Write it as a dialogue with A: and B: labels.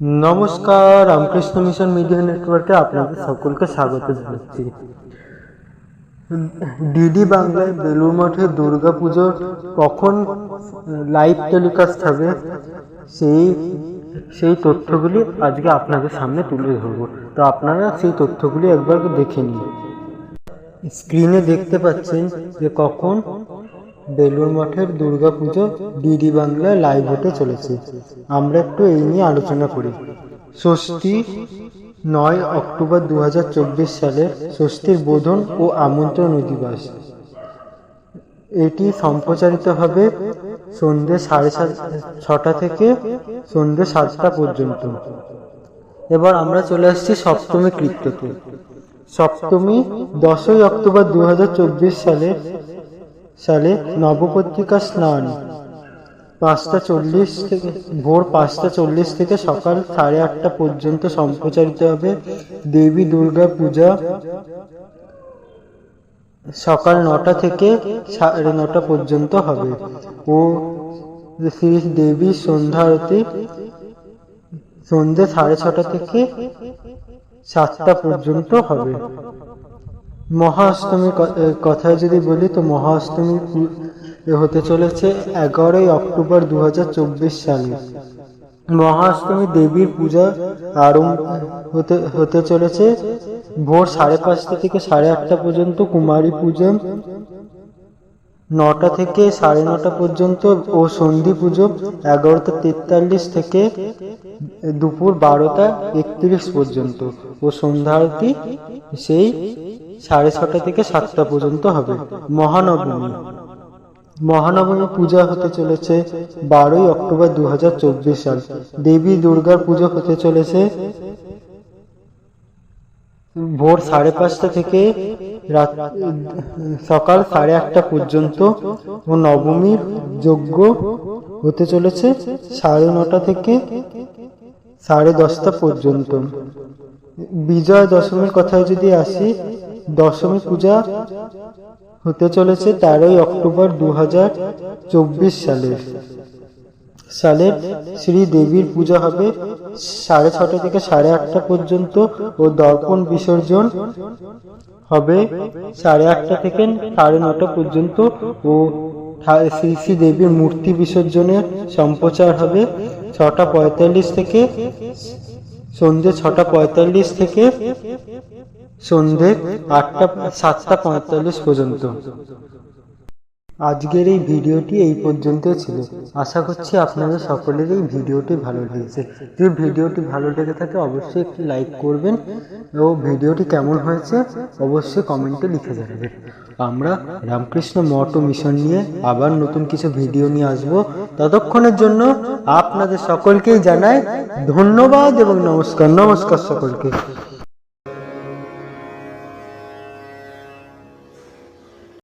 A: নমস্কার, Ramakrishna mission media নেটওয়ার্কে আপনাদের সকলকে স্বাগত জানাচ্ছি। ডিডি বাংলায় বেলুর মঠে দুর্গা পুজোর কখন লাইভ টেলিকাস্ট হবে, সেই সেই তথ্যগুলি আজকে আপনাদের সামনে তুলে ধরবো। তো আপনারা সেই তথ্যগুলি একবার দেখে নিন। স্ক্রিনে দেখতে পাচ্ছেন যে কখন বেলুর মঠের দুর্গা পুজো ডিডি বাংলায় লাইভ হতে চলেছে। আমরা একটু এই নিয়ে আলোচনা করি। ষষ্ঠী নয় অক্টোবর দু সালের ষষ্ঠীর বোধন ও আমন্ত্রণ দিবস এটি সম্প্রচারিত হবে সন্ধ্যে সাড়ে সাত, ছটা থেকে সন্ধ্যে সাতটা পর্যন্ত। এবার আমরা চলে আসছি সপ্তমী কৃত্যতে সপ্তমী দশই অক্টোবর দুই হাজার চব্বিশ সালে সালে নবপত্রিকা স্নান। পাঁচটা চল্লিশ থেকে, ভোর পাঁচটা চল্লিশ থেকে সকাল সাড়ে আটটা পর্যন্ত সম্প্রচারিত হবে দেবী দুর্গা পূজা। সকাল নটা থেকে সাড়ে নটা পর্যন্ত হবে। ও শ্রী দেবী সন্ধ্যা আরতি সন্ধ্যে সাড়ে ছটা থেকে সাতটা পর্যন্ত হবে। মহাষ্টমীর কথায় যদি বলি তো মহাষ্টমী হতে চলেছে এগারোই অক্টোবর দু সালে। মহাষ্টমী দেবীর পূজা আরম্ভ হতে হতে চলেছে ভোর সাড়ে পাঁচটা থেকে সাড়ে আটটা পর্যন্ত কুমারী পুজো, নটা থেকে সাড়ে নটা পর্যন্ত ও সন্ধি পুজো, এগারোটা তেতাল্লিশ থেকে দুপুর বারোটা একত্রিশ পর্যন্ত। ও সন্ধ্যা আরতি সেই সাড়ে ছটা থেকে সাতটা পর্যন্ত হবে। মহানবমী। মহানবমী পূজা হতে চলেছে বারোই অক্টোবর দুহাজার চব্বিশ সাল। দেবী দুর্গার পুজো হতে চলেছে ভোর সাড়ে পাঁচটা থেকে রাত, সকাল সাড়ে আটটা পর্যন্ত ও নবমীর যজ্ঞ হতে চলেছে সাড়ে নটা থেকে সাড়ে দশটা পর্যন্ত। বিজয় দশমীর কথায় যদি আসি দশমী পূজা হতে চলেছে তেরোই অক্টোবর দু সালে। সালের শ্রী দেবীর পূজা হবে সাড়ে ছটা থেকে সাড়ে আটটা পর্যন্ত ও দর্পণ বিসর্জন হবে সাড়ে আটটা থেকে সাড়ে নটা পর্যন্ত ও শ্রী শ্রী দেবীর মূর্তি বিসর্জনের সম্প্রচার হবে ছটা পঁয়তাল্লিশ থেকে সন্ধে ছটা পঁয়তাল্লিশ থেকে সন্ধে আটটা, সাতটা পঁয়তাল্লিশ পর্যন্ত। আজকের এই ভিডিওটি এই পর্যন্ত ছিল। আশা করছি আপনাদের সকলের এই ভিডিওটি ভালো লেগেছে। যদি ভিডিওটি ভালো লেগে থাকে, অবশ্যই একটি লাইক করবেন ও ভিডিওটি কেমন হয়েছে অবশ্যই কমেন্টে লিখে জানাবেন। আমরা রামকৃষ্ণ মঠ মিশন নিয়ে আবার নতুন কিছু ভিডিও নিয়ে আসব। ততক্ষণের জন্য আপনাদের সকলকেই জানাই ধন্যবাদ এবং নমস্কার নমস্কার সকলকে।